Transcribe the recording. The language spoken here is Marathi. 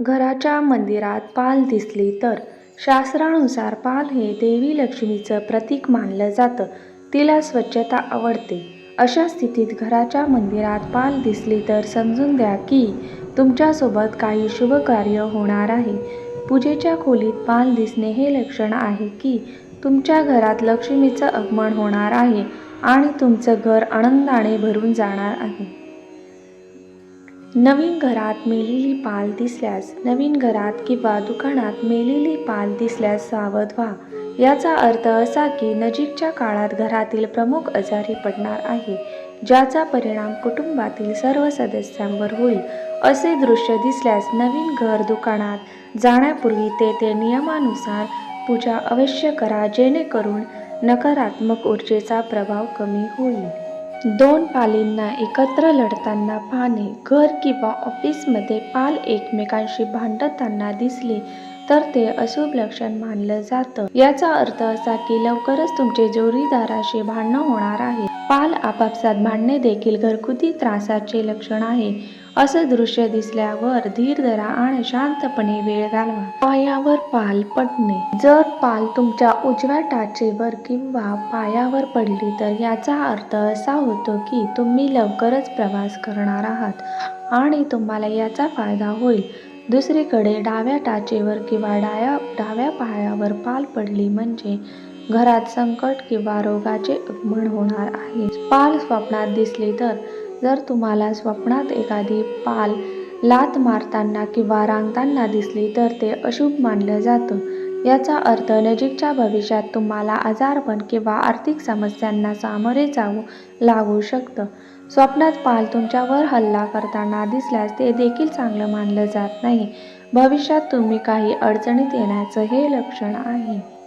घराच्या मंदिरात पाल दिसली तर शास्त्रानुसार पाल हे देवी लक्ष्मीचं प्रतीक मानलं जातं. तिला स्वच्छता आवडते. अशा स्थितीत घराच्या मंदिरात पाल दिसली तर समजून द्या की तुमच्यासोबत काही शुभ कार्य होणार आहे. पूजेच्या खोलीत पाल दिसणे हे लक्षण आहे की तुमच्या घरात लक्ष्मीचं आगमन होणार आहे आणि तुमचं घर आनंदाने भरून जाणार आहे. नवीन घरात मेलेली पाल दिसल्यास नवीन घरात किंवा दुकानात मेलेली पाल दिसल्यास सावध व्हा. याचा अर्थ असा की नजीकच्या काळात घरातील प्रमुख आजारी पडणार आहे ज्याचा परिणाम कुटुंबातील सर्व सदस्यांवर होईल. असे दृश्य दिसल्यास नवीन घर दुकानात जाण्यापूर्वी तेथे नियमानुसार पूजा अवश्य करा जेणेकरून नकारात्मक ऊर्जेचा प्रभाव कमी होईल. दोन पालींना एकत्र लढताना पाहणे घर किंवा ऑफिसमध्ये पाल एकमेकांशी भांडताना दिसले. तर ते अशुभ लक्षण मानलं जातं. याचा अर्थ असा की लवकरच तुमचे जोडीदाराशी भांडणं होणार आहे. पाल आपापसात भांडणे देखील घरगुती त्रासाचे लक्षण आहे. असं दृश्य दिसल्यावर धीर धरा आणि शांतपणे वेळ घालवा. पायावर पाल पडणे. जर पाल तुमच्या उजव्या टाचेवर किंवा पायावर पडली तर याचा अर्थ असा होतो की तुम्ही लवकरच प्रवास करणार आहात आणि तुम्हाला याचा फायदा होईल. दुसरीकडे डाव्या टाचेवर किंवा डाव्या डाव्या पायावर पाल पडली म्हणजे घरात संकट किंवा रोगाचे आगमन होणार आहे. पाल स्वप्नात दिसली तर जर तुम्हाला स्वप्नात एखादी पाल लात मारताना किंवा रांगताना दिसली तर ते अशुभ मानलं जातं. याचा अर्थ नजीकच्या भविष्यात तुम्हाला आजारपण किंवा आर्थिक समस्यांना सामोरे जावं लागू शकतं. स्वप्नात पाल तुमच्यावर हल्ला करताना दिसल्यास ते देखील चांगलं मानलं जात नाही. भविष्यात तुम्ही काही अडचणीत येण्याचं हे लक्षण आहे.